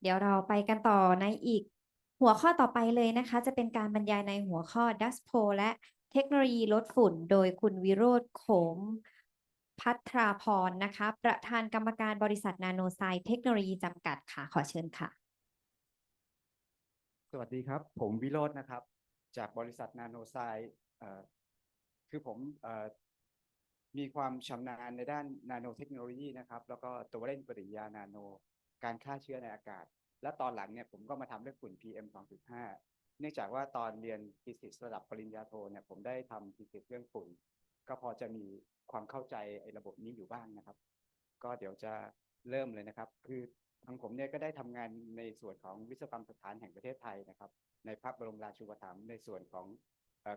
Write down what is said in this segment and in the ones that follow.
เดี๋ยวเราไปกันต่อในอีกหัวข้อต่อไปเลยนะคะ จะเป็นการบรรยายในหัวข้อ Dust p o และเทคโนโลยีลดฝุ่น โดยคุณวิโรธโขมพัทราพรนะคะ ประธานกรรมการบริษัทนาโนไซเทคโนโลยีจำกัดค่ะ ขอเชิญค่ะ สวัสดีครับ ผมวิโรจน์นะครับ จากบริษัทนาโนไซคือผมอมีความชำนาญในด้านนาโนเทคโนโลยีนะครับ แล้วก็ตัวเร่งปฏิกิริยานาโน การฆ่าเชื้อในอากาศ และตอนหลังเนี่ยผมก็มาทำเรื่องฝุ่น PM 2.5 เนื่องจากว่าตอนเรียน thesis ระดับปริญญาโทเนี่ยผมได้ทำ thesis เรื่องฝุ่น ก็พอจะมีความเข้าใจไอ้ระบบนี้อยู่บ้างนะครับ ก็เดี๋ยวจะเริ่มเลยนะครับ คือทางผมเนี่ยก็ได้ทำงานในส่วนของวิศวกรรมสถานแห่งประเทศไทยนะครับ ในพระบรมราชูปถัมภ์ในส่วนของ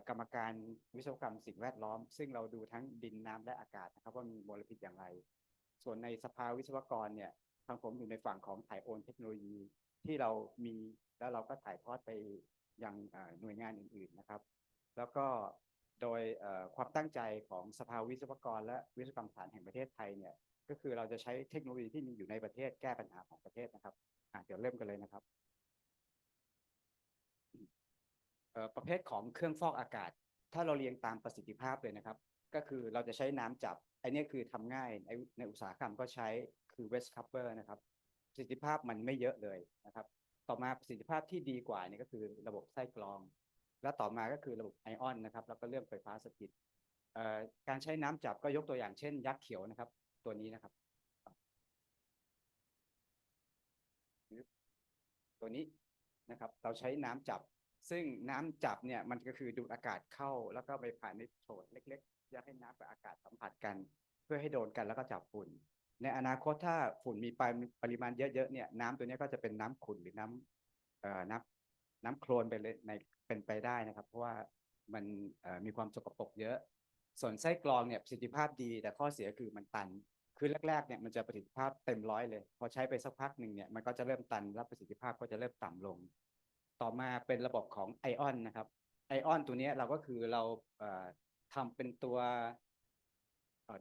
กรรมการวิศวกรรมสิ่งแวดล้อม ซึ่งเราดูทั้งดินน้ำและอากาศนะครับว่ามีมลพิษอย่างไร ส่วนในสภาวิศวกรเนี่ย ทางผมอยู่ในฝั่งของถ่ายโอนเทคโนโลยีที่เรามีแล้วเราก็ถ่ายทอดไปยังหน่วยงานอื่น ๆนะครับ แล้วก็โดยความตั้งใจของสภาวิศวกร และวิศวกรรมสถานแห่งประเทศไทยเนี่ยก็คือเราจะใช้เทคโนโลยีที่มีอยู่ในประเทศแก้ปัญหาของประเทศนะครับเดี๋ยวเริ่มกันเลยนะครับประเภทของเครื่องฟอกอากาศ ถ้าเราเรียงตามประสิทธิภาพเลยนะครับ ก็คือเราจะใช้น้ำจับไอ้เนี่ยคือทำง่ายในอุตสาหกรรมก็ใช้ คือ west cover นะครับประสิทธิภาพมันไม่เยอะเลยนะครับ ต่อมาประสิทธิภาพที่ดีกว่านี่ก็คือระบบไส้กรอง และต่อมาก็คือระบบไอออนนะครับแล้วก็เรื่องไฟฟ้าสถิตเอ่อการใช้น้ำจับก็ยกตัวอย่างเช่น ยักษ์เขียวนะครับ ตัวนี้นะครับ ตัวนี้นะครับ เราใช้น้ำจับ ซึ่งน้ำจับเนี่ยมันก็คือดูดอากาศเข้า แล้วก็ไปผ่านในโถดเล็กๆอยากให้น้ำกับอากาศสัมผัสกัน เพื่อให้โดนกันแล้วก็จับฝุ่น ในอนาคตถ้าฝุ่นมีปริมาณปริมาณเยอะๆเนี่ยน้ำตัวนี้ก็จะเป็นน้ำขุ่นหรือน้ำเอ่อน้ำน้ำโคลนไปเลยในเป็นไปได้นะครับ เพราะว่ามันมีความสกปรกเยอะ ส่วนไส้กรองเนี่ยประสิทธิภาพดี แต่ข้อเสียคือมันตัน คือแรกๆเนี่ยมันจะประสิทธิภาพเต็มร้อยเลย พอใช้ไปสักพักหนึ่งเนี่ยมันก็จะเริ่มตันและประสิทธิภาพก็จะเริ่มต่ำลง ต่อมาเป็นระบบของไอออนนะครับไอออนตัวนี้เราก็คือเราเอ่อทำเป็นตัว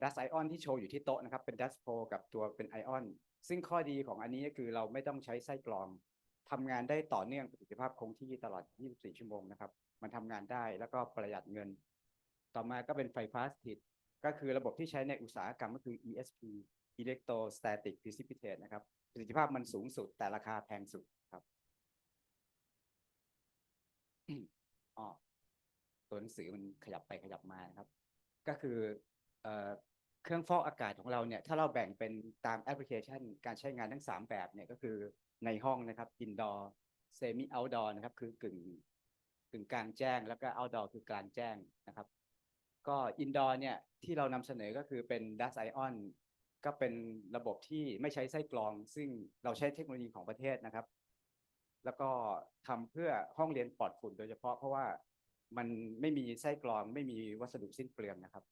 ดัสไอออนที่โชว์อยู่ที่โต๊ะนะครับ เป็นดัสโพกับตัวเป็นไอออนซึ่งข้อดีของอันนี้ก็คือเราไม่ต้องใช้ไส้กรองทำงานได้ต่อเนื่องประสิทธิภาพคงที่ตลอด 24 ชั่วโมงนะครับ มันทำงานได้แล้วก็ประหยัดเงิน ต่อมาก็เป็นไฟฟ้าสถิต ก็คือระบบที่ใช้ในอุตสาหกรรมก็คือ ESP Electrostatic Precipitate นะครับ ประสิทธิภาพมันสูงสุดแต่ราคาแพงสุดครับอ๋อตัวหนังสือมันขยับไปขยับมานะครับ ก็คือ เครื่องฟอกอากาศของเราเนี่ยถ้าเราแบ่งเป็นตามแอปพลิเคชัน การใช้งานทั้ง 3 แบบเนี่ยก็คือในห้องนะครับ indoor semi outdoor นะครับคือกึ่งกึ่งกลางแจ้ง แล้วก็ outdoor คือกลางแจ้งนะครับ ก็ indoor เนี่ยที่เรานำเสนอก็คือเป็น dust ion ก็เป็นระบบที่ไม่ใช้ไส้กรอง ซึ่งเราใช้เทคโนโลยีของประเทศนะครับ แล้วก็ทำเพื่อห้องเรียนปลอดฝุ่นโดยเฉพาะเพราะว่ามันไม่มีไส้กรองไม่มีวัสดุสิ้นเปลืองนะครับ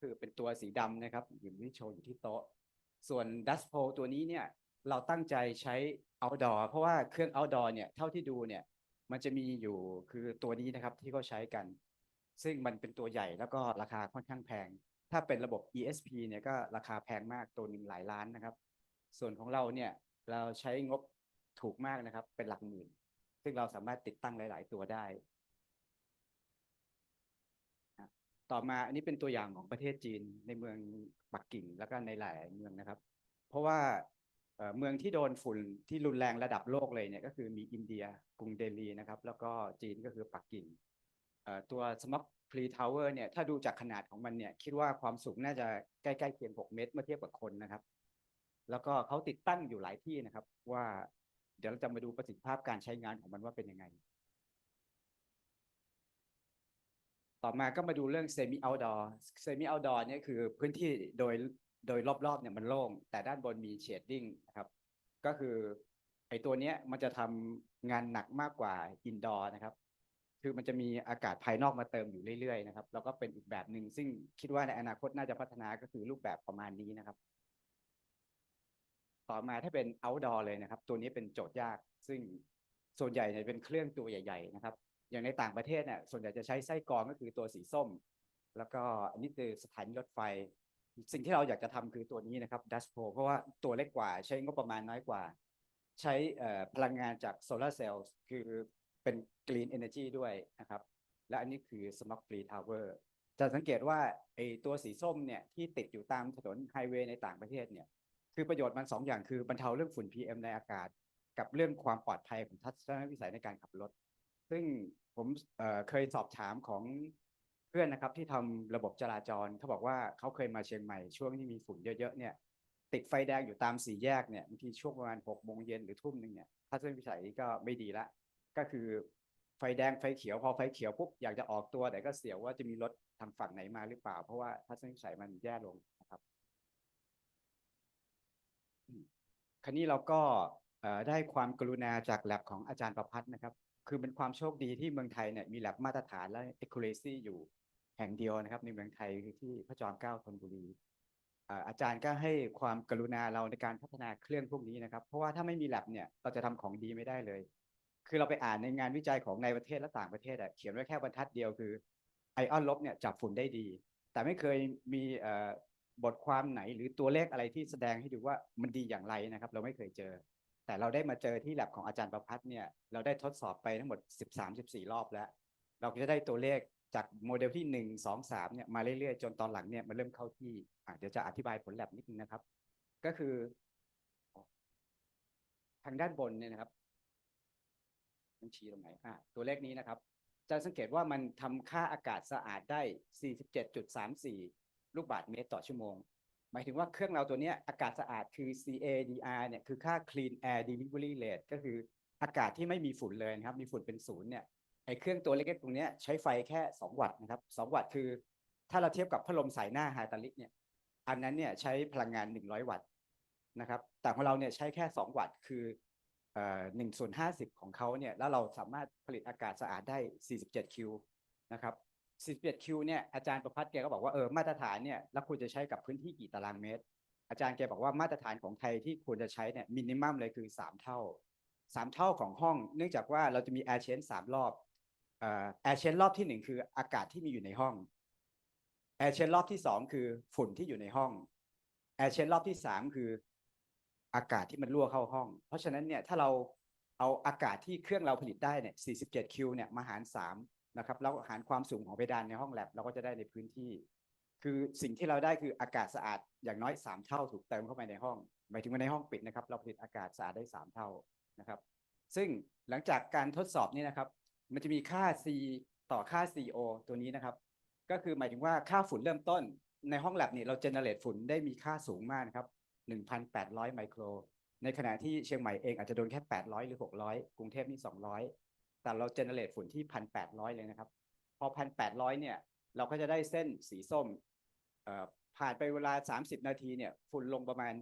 คือเป็นตัวสีดำนะครับอยู่ที่โชว์อยู่ที่โต๊ะ ส่วน Dust p o ตัวนี้เนี่ยเราตั้งใจใช้ outdoor เพราะว่าเครื่อง outdoor เนี่ยเท่าที่ดูเนี่ยมันจะมีอยู่คือตัวนี้นะครับที่เขาใช้กัน ซึ่งมันเป็นตัวใหญ่แล้วก็ราคาค่อนข้างแพง ถ้าเป็นระบบ ESP เนี่ยก็ราคาแพงมากตัวหนึ่งหลายล้านนะครับ ส่วนของเราเนี่ยเราใช้งบถูกมากนะครับเป็นหลักหมื่น ซึ่งเราสามารถติดตั้งหลาย ๆ ตัวได้อะ ต่อมาอันนี้เป็นตัวอย่างของประเทศจีนในเมืองปักกิ่งแล้วก็ในหลายเมืองนะครับ เพราะว่าเมืองที่โดนฝุ่นที่รุนแรงระดับโลกเลยเนี่ยก็คือมีอินเดียกรุงเดลีนะครับ แล้วก็จีนก็คือปักกิ่งเอ่อตัว Smog Free Tower เนี่ยถ้าดูจากขนาดของมันเนี่ยคิดว่าความสูงน่าจะใกล้ๆเคียง 6 เมตรเมื่อเทียบกับคนนะครับ แล้วก็เขาติดตั้งอยู่หลายที่นะครับ ว่าเดี๋ยวเราจะมาดูประสิทธิภาพการใช้งานของมันว่าเป็นยังไง ต่อมาก็มาดูเรื่อง semi outdoor semi outdoor เนี่ยคือพื้นที่โดยโดยรอบๆเนี่ยมันโล่ง แต่ด้านบนมี shading นะครับ ก็คือไอตัวเนี้ยมันจะทำงานหนักมากกว่า indoor นะครับ คือมันจะมีอากาศภายนอกมาเติมอยู่เรื่อยๆนะครับ แล้วก็เป็นอีกแบบหนึ่งซึ่งคิดว่าในอนาคตน่าจะพัฒนาก็คือรูปแบบประมาณนี้นะครับ ต่อมาถ้าเป็น outdoor เลยนะครับ ตัวนี้เป็นโจทย์ยาก ซึ่งส่วนใหญ่เนี่ยเป็นเครื่องตัวใหญ่ ๆ นะครับ อย่างในต่างประเทศเนี่ยส่วนใหญ่จะใช้ไส้กรองก็คือตัวสีส้ม แล้วก็อันนี้คือสถานีรถไฟ สิ่งที่เราอยากจะทำคือตัวนี้นะครับ Dash Pro เพราะว่าตัวเล็กกว่าใช้งบประมาณน้อยกว่า ใช้พลังงานจากโซลาร์เซลล์คือเป็น Green Energy ด้วยนะครับ และอันนี้คือ Smart Free Tower จะสังเกตว่าไอตัวสีส้มเนี่ยที่ติดอยู่ตามถนนไฮเวย์ในต่างประเทศเนี่ยคือประโยชน์มันสองอย่างคือบรรเทาเรื่องฝุ่น PM ในอากาศ กับเรื่องความปลอดภัยของทัศนวิสัยในการขับรถ ซึ่งผมเเคยสอบถามของเพื่อนนะครับ ที่ทำระบบจราจรเขาบอกว่าเขาเคยมาเชียงใหม่ช่วงที่มีฝุ่นเยอะๆเนี่ย ติดไฟแดงอยู่ตามสี่แยกเนี่ยบางทีช่วงประมาณหกโมงเย็นหรือทุ่มหนึ่งเนี่ยทัศนวิสัยก็ไม่ดีละ ก็คือไฟแดงไฟเขียวพอไฟเขียวปุ๊บอยากจะออกตัวแต่ก็เสียวว่าจะมีรถทางฝั่งไหนมาหรือเปล่า เพราะว่าทัศนวิสัยมันแย่ลงนะครับ คราวนี้เราก็ ได้ความกรุณาจากแลบของอาจารย์ประพัฒน์นะครับ คือเป็นความโชคดีที่เมืองไทยเนี่ยมีแลบมาตรฐานและ accuracy อยู่แห่งเดียวนะครับ ในเมืองไทยคือที่พระจอมเกล้าธนบุรีอาจารย์ก็ให้ความกรุณาเราในการพัฒนาเครื่องพวกนี้นะครับ เพราะว่าถ้าไม่มีแลบเนี่ยเราจะทำของดีไม่ได้เลย คือเราไปอ่านในงานวิจัยของในประเทศและต่างประเทศอะเขียนไว้แค่บรรทัดเดียวคือไอออนลบเนี่ยจับฝุ่นได้ดี แต่ไม่เคยมีบทความไหนหรือตัวเลขอะไรที่แสดงให้ดูว่ามันดีอย่างไรนะครับ เราไม่เคยเจอ แต่เราได้มาเจอที่แลบของอาจารย์ประพัฒน์เนี่ยเราได้ทดสอบไปทั้งหมด 13-14 รอบแล้ว เราก็จะได้ตัวเลขจากโมเดลที่หนึ่งสองสามเนี่ยมาเรื่อยๆ จนตอนหลังเนี่ยมันเริ่มเข้าที่เดี๋ยวจะอธิบายผลแลบนิดนึงนะครับ ก็คือ ทางด้านบนเนี่ยนะครับมันชี้ตรงไหนอะตัวเลขนี้นะครับ จะสังเกตว่ามันทำค่าอากาศสะอาดได้ 47.34 ลูกบาศก์เมตรต่อชั่วโมง หมายถึงว่าเครื่องเราตัวนี้อากาศสะอาดคือ CADR เนี่ยคือค่า Clean Air Delivery Rate ก็คืออากาศที่ไม่มีฝุ่นเลยนะครับ มีฝุ่นเป็นศูนย์เนี่ยไอ้เครื่องตัวเล็กๆตรงนี้ใช้ไฟแค่ 2 วัตต์นะครับ2วัตต์คือ ถ้าเราเทียบกับพัดลมสายหน้าไฮตาลิกเนี่ยอันนั้นเนี่ยใช้พลังงาน 100 วัตต์นะครับแต่ของเราเนี่ยใช้แค่ 2 วัตต์คือเอ่อหนึ่งส่วนห้าสิบของเขาเนี่ยแล้วเราสามารถผลิตอากาศสะอาดได้ 47 คิวนะครับ 47คิวเนี่ยอาจารย์ประพัฒน์แกก็บอกว่าเออมาตรฐานเนี่ยแล้วควรจะใช้กับพื้นที่กี่ตารางเมตร อาจารย์แกบอกว่ามาตรฐานของไทยที่ควรจะใช้เนี่ยมินิมัมเลยคือ 3 เท่า 3 เท่าของห้อง เนื่องจากว่าเราจะมีแอร์เชนสามรอบแอร์เชนรอบที่หนึ่งคืออากาศที่มีอยู่ในห้องแอร์เชนรอบที่สองคือฝุ่นที่อยู่ในห้องแอร์เชนรอบที่สามคืออากาศที่มันรั่วเข้าห้อง เพราะฉะนั้นเนี่ยถ้าเราเอาอากาศที่เครื่องเราผลิตได้เนี่ย47คิวเนี่ยมาหาร 3 นะครับแล้วหารความสูงของเพดานในห้องแลบเราก็จะได้ในพื้นที่ คือสิ่งที่เราได้คืออากาศสะอาดอย่างน้อย 3 เท่าถูกเติมเข้าไปในห้อง หมายถึงว่าในห้องปิดนะครับ เราผลิตอากาศสะอาดได้ 3 เท่านะครับ ซึ่งหลังจากการทดสอบนี้นะครับ มันจะมีค่า C ต่อค่า CO ตัวนี้นะครับ ก็คือหมายถึงว่าค่าฝุ่นเริ่มต้นในห้องแลบนี่เราเจเนเรตฝุ่นได้มีค่าสูงมากนะครับ 1,800 ไมโคร ในขณะที่เชียงใหม่เองอาจจะโดนแค่ 800 หรือ 600 กรุงเทพนี่ 200 แต่เราเจเนเรตฝุ่นที่1,800เลยนะครับ พอ1,800เนี่ย เราก็จะได้เส้นสีส้มผ่านไปเวลา 30 นาทีเนี่ยฝุ่นลงประมาณ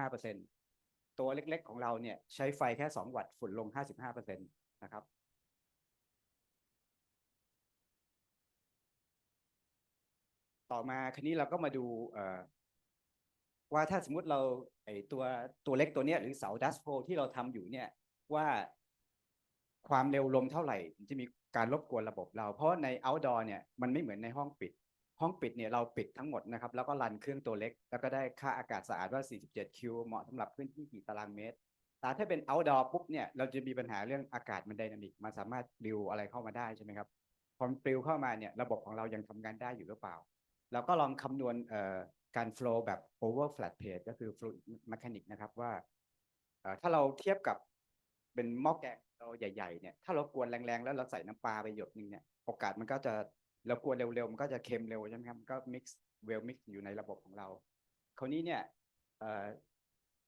55%ตัวเล็กๆของเราเนี่ยใช้ไฟแค่ 2 วัตต์ฝุ่นลง 55%นะครับต่อมาคันนี้เราก็มาดูว่าถ้าสมมุติเราไอตัวตัวเล็กตัวเนี้ยหรือเสาดัสโ o ที่เราทำอยู่เนี่ยว่า ความเร็วลมเท่าไหร่จะมีการรบกวนระบบเรา เพราะใน outdoor เนี่ยมันไม่เหมือนในห้องปิด ห้องปิดเนี่ยเราปิดทั้งหมดนะครับ แล้วก็รันเครื่องตัวเล็ก แล้วก็ได้ค่าอากาศสะอาดว่า 47 คิว เหมาะสำหรับพื้นที่กี่ตารางเมตร แต่ถ้าเป็น outdoor ปุ๊บเนี่ยเราจะมีปัญหาเรื่องอากาศมันไดนามิกมันสามารถปลิวอะไรเข้ามาได้ใช่ไหมครับพอปลิวเข้ามาเนี่ยระบบของเรายังทำงานได้อยู่หรือเปล่า เราก็ลองคำนวณเอ่อการ flow แบบ over flat plate ก็คือ fluid mechanic นะครับว่าเอ่อถ้าเราเทียบกับเป็นหม้อแกง เราใหญ่ๆเนี่ยถ้าเรากวนแรงๆแล้วเราใส่น้ำปลาไปหยดหนึงเนี่ยโอกาสมันก็จะเรากวนเร็วๆมันก็จะเค็มเร็วใช่ไหมครับก็มันก็ mix well mix อยู่ในระบบของเราคราวนี้เนี่ย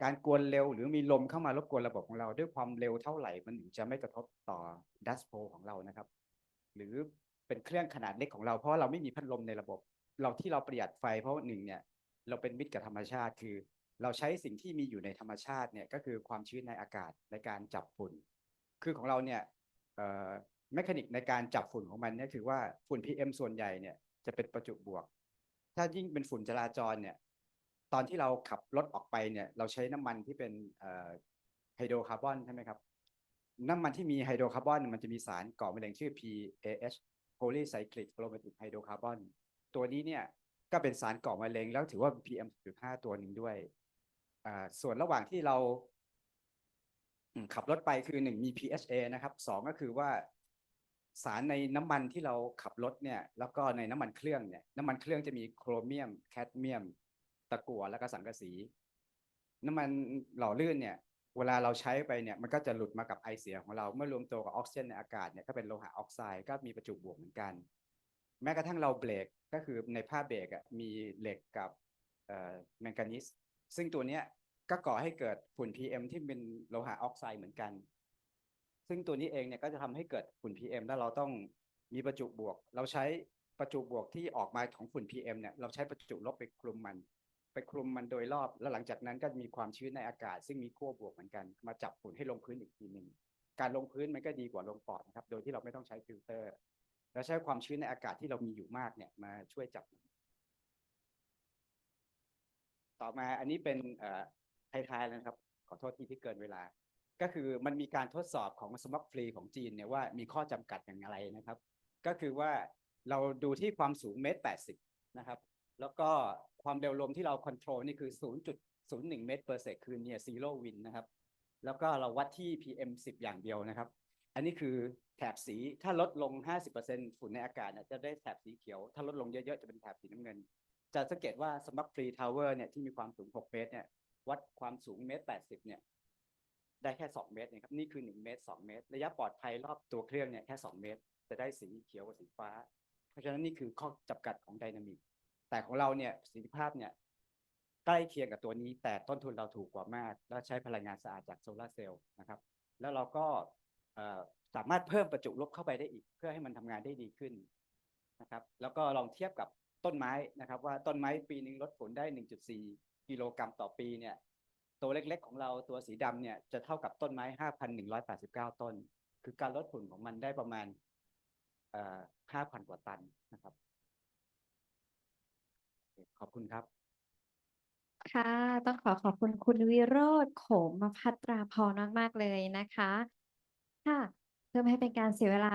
การกวนเร็วหรือมีลมเข้ามารบกวนระบบของเรา ด้วยความเร็วเท่าไหร่มันถึงจะไม่กระทบต่อ dust flow ของเรานะครับ หรือเป็นเครื่องขนาดเล็กของเราเพราะเราไม่มีพัดลมในระบบ เราที่เราประหยัดไฟเพราะหนึ่งเนี่ยเราเป็นมิตรกับธรรมชาติคือ เราใช้สิ่งที่มีอยู่ในธรรมชาติเนี่ยก็คือความชื้นในอากาศในการจับฝุ่น คือของเราเนี่ยแมคานิกในการจับฝุ่นของมันเนี่ยคือว่าฝุ่น PM ส่วนใหญ่เนี่ยจะเป็นประจุบวก ถ้ายิ่งเป็นฝุ่นจราจรเนี่ยตอนที่เราขับรถออกไปเนี่ยเราใช้น้ำมันที่เป็นไฮโดรคาร์บอนใช่ไหมครับ น้ำมันที่มีไฮโดรคาร์บอนมันจะมีสารก่อมะเร็งชื่อ PAH polycyclic aromatic hydrocarbon ตัวนี้เนี่ยก็เป็นสารก่อมะเร็งแล้วถือว่า PM 2.5ตัวหนึ่งด้วย ส่วนระหว่างที่เรา ขับรถไปคือหนึ่งมี PHA นะครับสองก็คือว่าสารในน้ำมันที่เราขับรถเนี่ยแล้วก็ในน้ำมันเครื่องเนี่ยน้ำมันเครื่องจะมีโครเมียม แคดเมียม ตะกั่วแล้วก็สังกะสี น้ำมันหล่อลื่นเนี่ย เวลาเราใช้ไปเนี่ยมันก็จะหลุดมากับไอเสียของเราเมื่อรวมตัวกับออกซิเจนในอากาศเนี่ยก็เป็นโลหะออกไซด์ก็มีประจุบวกเหมือนกัน แม้กระทั่งเราเบรกก็คือในผ้าเบรกอะมีเหล็กกับเอ่อแมงกานีสซึ่งตัวเนี้ย ก็ก่อให้เกิดฝุ่น PM ที่เป็นโลหะออกไซด์เหมือนกัน ซึ่งตัวนี้เองเนี่ยก็จะทำให้เกิดฝุ่น PM แล้วเราต้องมีประจุบวก เราใช้ประจุบวกที่ออกมาของฝุ่น PM เนี่ยเราใช้ประจุลบไปคลุมมัน ไปคลุมมันโดยรอบ แล้วหลังจากนั้นก็มีความชื้นในอากาศ ซึ่งมีขั้วบวกเหมือนกัน มาจับฝุ่นให้ลงพื้นอีกทีหนึ่งการลงพื้นมันก็ดีกว่าลงปอดนะครับ โดยที่เราไม่ต้องใช้ฟิลเตอร์ แล้วใช้ความชื้นในอากาศที่เรามีอยู่มากเนี่ยมาช่วยจับ ต่อมาอันนี้เป็น เอ่อท้ายๆแล้วนะครับ ขอโทษที่ที่เกินเวลา ก็คือมันมีการทดสอบของสมัครฟรีของจีนเนี่ยว่ามีข้อจำกัดอย่างไรนะครับ ก็คือว่าเราดูที่ความสูงเมตรแปดสิบนะครับ แล้วก็ความเร็วลมที่เราค o n t r o l นี่คือ 0.01 เมตร per sec คือ near zero wind นนะครับ แล้วก็เราวัดที่ PM 10 อย่างเดียวนะครับ อันนี้คือแถบสีถ้าลดลง 50%ฝุ่นในอากาศเนี่ยจะได้แถบสีเขียว ถ้าลดลงเยอะๆ จะเป็นแถบสีน้ำเงิน จะสังเกตว่าสมัครฟรีทาวเวอร์เนี่ยที่มีความสูง 6 เมตรเนี่ย วัดความสูงเมตร80เนี่ยได้แค่2เมตรนะครับนี่คือ1เมตร2เมตร ระยะปลอดภัยรอบตัวเครื่องเนี่ยแค่2เมตร จะได้สีเขียวกับสีฟ้า เพราะฉะนั้นนี่คือข้อจำกัดของไดนามิกแต่ของเราเนี่ยประสิทธิภาพเนี่ยใกล้เคียงกับตัวนี้ แต่ต้นทุนเราถูกกว่ามาก และใช้พลังงานสะอาดจากโซลาร์เซลล์นะครับ แล้วเราก็สามารถเพิ่มประจุลบเข้าไปได้อีก เพื่อให้มันทำงานได้ดีขึ้นนะครับ แล้วก็ลองเทียบกับต้นไม้นะครับ ว่าต้นไม้ปีหนึ่งลดผลได้ 1.4 กิโลกรัมต่อปีเนี่ยตัวเล็กๆของเราตัวสีดำเนี่ยจะเท่ากับต้นไม้ 5,189 ต้น คือการลดผลของมันได้ประมาณ5,000 กว่าตันนะครับ ขอบคุณครับ ค่ะ ต้องขอขอบคุณคุณวิโรธโขมพัตราพรมาก ๆ เลยนะคะ ค่ะ เพื่อไม่ให้เป็นการเสียเวลา